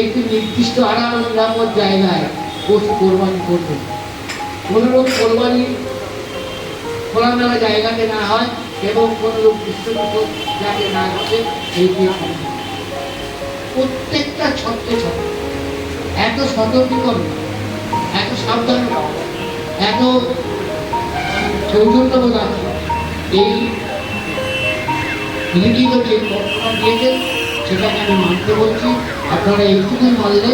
একটি নির্দিষ্ট আড়াল নিরাপদ জায়গায় পশু কোরবানি করবে কোনোরূপ কোরবানি খোলামেলা জায়গাতে না হয় এবং কোনোরূপ বিশ্বযুদ্ধ যাতে না ঘটে করবে। প্রত্যেকটা ছত্রে ছত্রে এত সতর্কীকরণ, এত সাবধানতা, এত সৌজন্যবোধ আছে এই লিখিত ঘটনা দিয়েছেন সেটাকে আমি মানতে বলছি। আপনারা এইটুকুই মানলে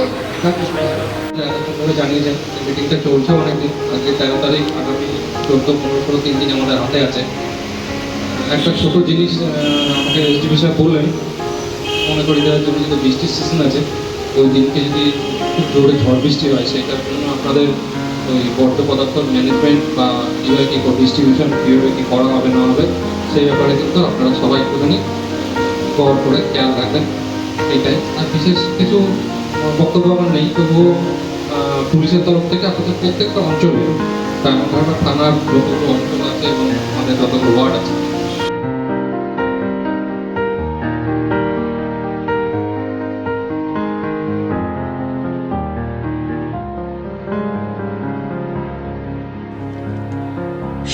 জানিয়েছেন মিটিংটা চলছে অনেকদিন, আজকে তেরো তারিখ চোদ্দ, পনেরো, ষোলো তিন দিন আমাদের হাতে আছে। একটা ছোট জিনিস আমাকে এসডিপি বললেন, মনে করি দেওয়ার বৃষ্টির সিজন আছে, ওই দিনকে যদি খুব জোরে ঝড় বৃষ্টি হয়, সেটার জন্য আপনাদের ওই বর্জ্য পদার্থ ম্যানেজমেন্ট বা কীভাবে কী ডিস্ট্রিবিউশন কীভাবে কী করা হবে, না হবে, সেই ব্যাপারে কিন্তু আপনারা সবাই একটুখানি কভার করে খেয়াল রাখবেন, এটাই। আর বিশেষ কিছু বক্তব্য আমার নেই, তবুও পুলিশের তরফ থেকে আপনাদের প্রত্যেকটা অঞ্চলে ডায়মন্ডহারবার থানার যতগুলো অঞ্চল আছে এবং আমাদের যতগুলো ওয়ার্ড আছে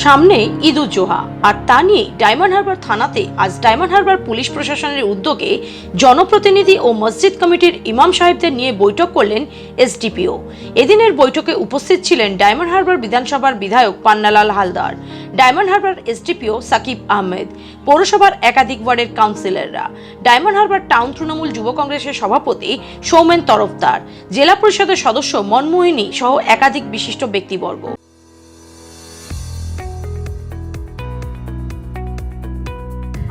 সামনে ঈদ উজ্জোহা আর তা নিয়ে ডায়মন্ড হারবার থানাতে আজ ডায়মন্ড হারবার পুলিশ প্রশাসনের উদ্যোগে জনপ্রতিনিধি ও মসজিদ কমিটির ইমাম সাহেবদের নিয়ে বৈঠক করলেন এসডিপিও। এদিনের বৈঠকে উপস্থিত ছিলেন ডায়মন্ড হারবার বিধানসভার বিধায়ক Pannalal Haldar, Diamond Harbour SDPO Sakib Ahmed, পৌরসভার একাধিক ওয়ার্ডের কাউন্সিলররা, ডায়মন্ড হারবার টাউন তৃণমূল যুব কংগ্রেসের সভাপতি সৌমেন তরফদার, জেলা পরিষদের সদস্য মনমোহিনী সহ একাধিক বিশিষ্ট ব্যক্তিবর্গ।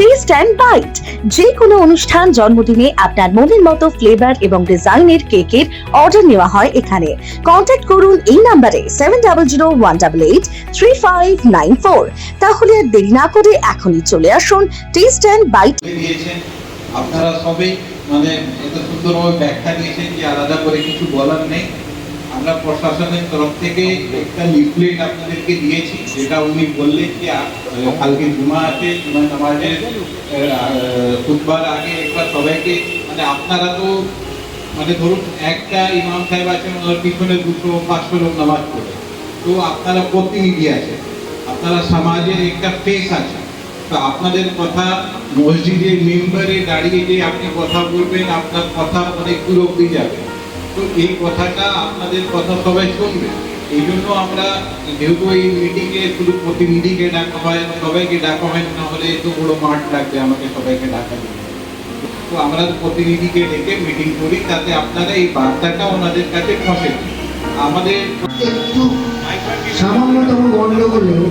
টেস্ট অ্যান্ড বাইট যে কোনো অনুষ্ঠান, জন্মদিনে আপনার মনের মতো ফ্লেভার এবং ডিজাইনের কেকের অর্ডার নেওয়া হয় এখানে। কন্ট্যাক্ট করুন এই নাম্বারে seven double zero one double eight three five nine four তাহলে আর দেরি না করে এখনই চলে আসুন টেস্ট অ্যান্ড বাইট আপনারা সবাই মানে এত সুন্দরভাবে ব্যাখ্যা দিয়েছেন যে আলাদা করে কিছু বলার নেই। আমরা প্রশাসনের তরফ থেকে একটা লিফলেট আপনাদেরকে দিয়েছি, যেটা উনি বললেন যে কালকে জুমা আছে, জুমা নামাজের খুতবার আগে একবার সবাইকে মানে আপনারা তো মানে ধরুন একটা ইমাম সাহেব আছেন, ওনার পিছনে দুশো, পাঁচশো লোক নামাজ পড়ে। তো আপনারা প্রতিনিধি আছেন, আপনারা সমাজের একটা ফেস আছে তো আপনাদের কথা, মসজিদের মেম্বারে দাঁড়িয়ে যে আপনি কথা বলবেন, আপনার কথা অনেক দূর অব্দি যাবে। তো এই কথাটা আপনাদের কথা সবাই শুনবে। এই জন্য আমরা যেহেতু এই মিটিংয়ে শুধু প্রতিনিধিকে ডাকা হয়, সবাইকে ডাকা হয়, না হলে তো বড় মাঠ লাগবে, আমাকে সবাইকে ডাকা তো আমরা প্রতিনিধিকে ডেকে মিটিং করি, তাতে আপনারা এই বার্তাটা ওনাদের কাছে পৌঁছে আমাদের একটু সামান্যতম গণ্ডগোলেও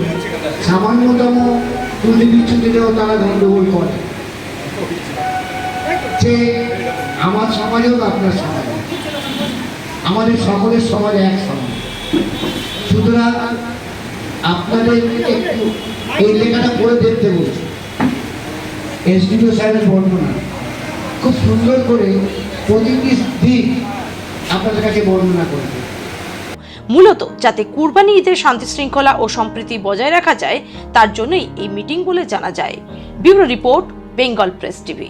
সামান্যতম ত্রুটি বিচ্ছুতিতেও তারা গণ্ডগোল করে। আমার সমাজেও আপনার সমাজ। আমাদের সকলের সমাজ এক সমাজ সুতরাং আপনাদের একটু এই লেখাটা পড়ে দেখতে বলছি। সাহেবের বর্ণনা। খুব সুন্দর করে প্রতিটি দিক আপনাদের কাছে বর্ণনা করেছে মূলত যাতে কুরবানি ঈদের শান্তি শৃঙ্খলা ও সম্প্রীতি বজায় রাখা যায়, তার জন্যই এই মিটিং বলে জানা যায়। Bureau report, Bengal press TV.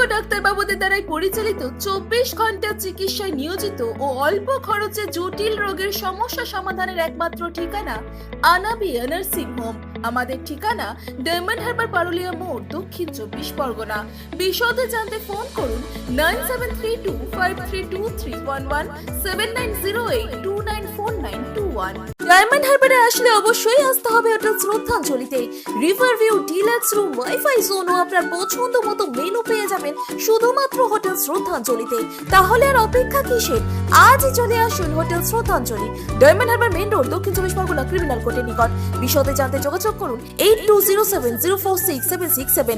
ডাক্তারবাবুদের দ্বারাই পরিচালিত চব্বিশ ঘণ্টা চিকিৎসায় নিয়োজিত ও অল্প খরচে জটিল রোগের সমস্যা সমাধানের একমাত্র ঠিকানা আনাবিয়া নার্সিং হোম। আমাদের ঠিকানা ডায়মন্ড হারবার পারুলিয়া মোড়, দক্ষিণ চব্বিশ পরগনা। বিশদে জানতে ফোন করুন nine seven three two five three two three one one, seven nine zero eight two nine four nine two one. Diamond হারবারে আসলে অবশ্যই আসতে হবে hotel শ্রদ্ধাঞ্জলিতে। River view deluxe room, wifi zone ও আপনার পছন্দ মতো মেনু পেয়ে যাবেন। শুধুমাত্র হোটেল শ্রদ্ধাঞ্জলিতে। তাহলে আর অপেক্ষা কিসের? আজই চলে আসুন হোটেল শ্রদ্ধাঞ্জলি, ডায়মন্ড হারবার মেন রোড, দক্ষিণ চব্বিশ পরগনা ক্রিমিনাল কোর্টের নিকট। বিশদে জানতে যোগাযোগ করুন eight two zero seven zero four six seven six seven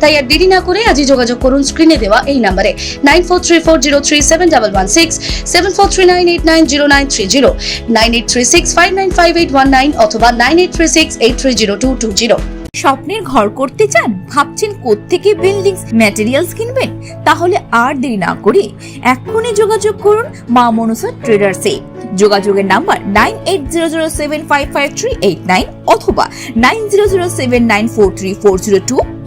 তাই আর দেরি না করে আজই যোগাযোগ করুন স্ক্রিনে দেওয়া এই নাম্বারে। Nine four three four zero three seven double one six seven four three nine eight nine zero nine three zero nine eight three six five nine five eight one nine অথবা nine eight three six eight three zero two two zero স্বপ্নের ঘর করতে চান, ভাবছেন কোত্থেকে building materials কিনবেন? তাহলে আর দেরি না করে এক্ষুনি যোগাযোগ করুন মা মনসা ট্রেডার্সে যোগাযোগের number nine eight zero zero seven five five three eight nine অথবা nine zero zero seven nine four three four zero two